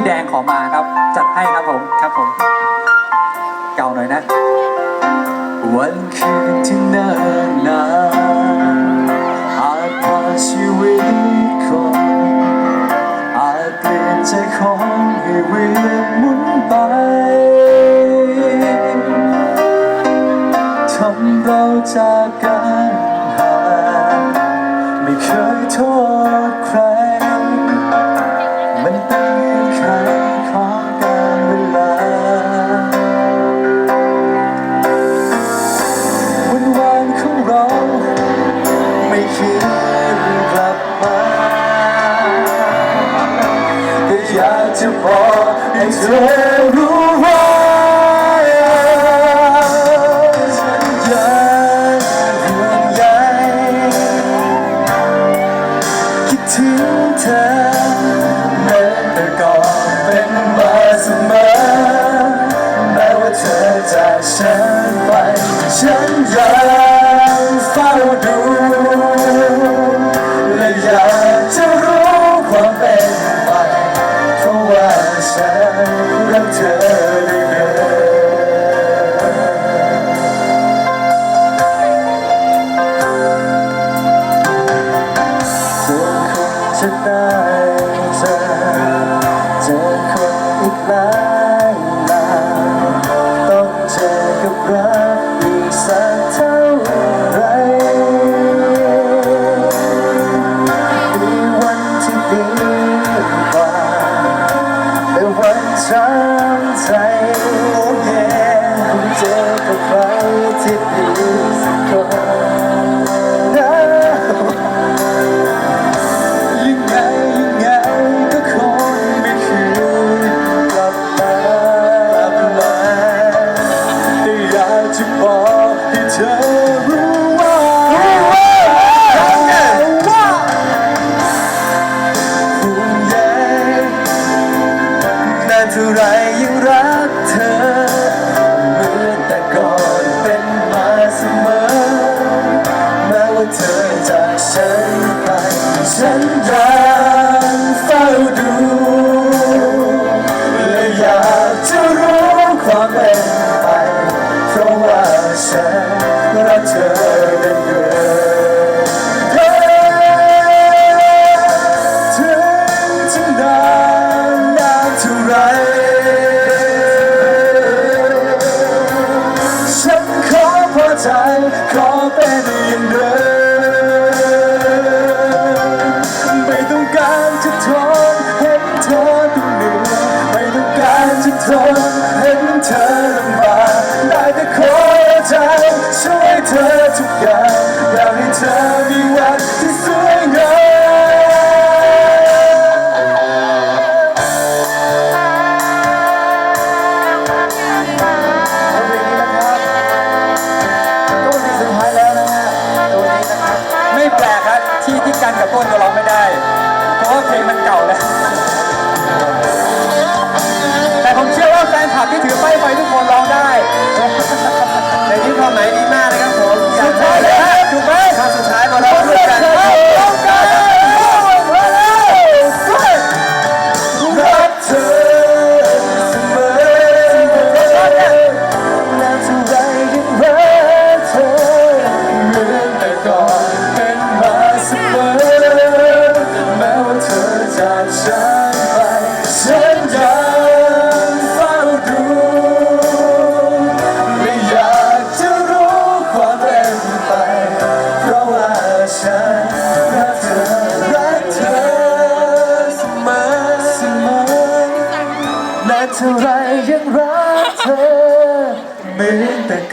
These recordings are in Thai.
พี่แดงขอมาครับ จัดให้ครับผมครับผม เก่าหน่อยนะ วันคืนที่นิ่นนานอาจพาชีวิตคนอาจเปลี่ยนใจของให้เวียนหมุนไปทำเราจากกัน อยากจะบอกให้เธอรู้ว่าฉันยังห่วงใยคิดถึงเธอ เท่าไรยังรักเธอ เหมือนแต่ก่อนเป็นมาเสมอ แม้ว่าเธอจากฉันไป ฉันรัก ใจขอเป็นอย่างเดิมไม่ต้องการจะทนเห็นเธอต้องเหนื่อยไม่ต้องการจะทนเห็นเธอลำบากได้แต่ขอใจช่วยเธอทุกอย่างอยากให้เธอมี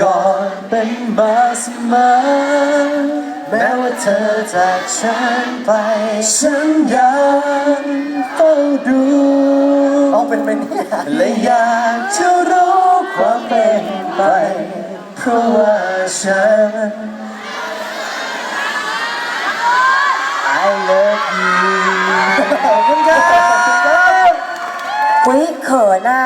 ก่อนเป็นมาเสมอแม้ว่าเธอจากฉันไป ฉันยังเฝ้าดูต้องเป็นไปเนี่ยและอยากจะรู้ความเป็นไป เพราะว่าฉัน I love you ขอบคุณครับ อุ้ยเขินอะ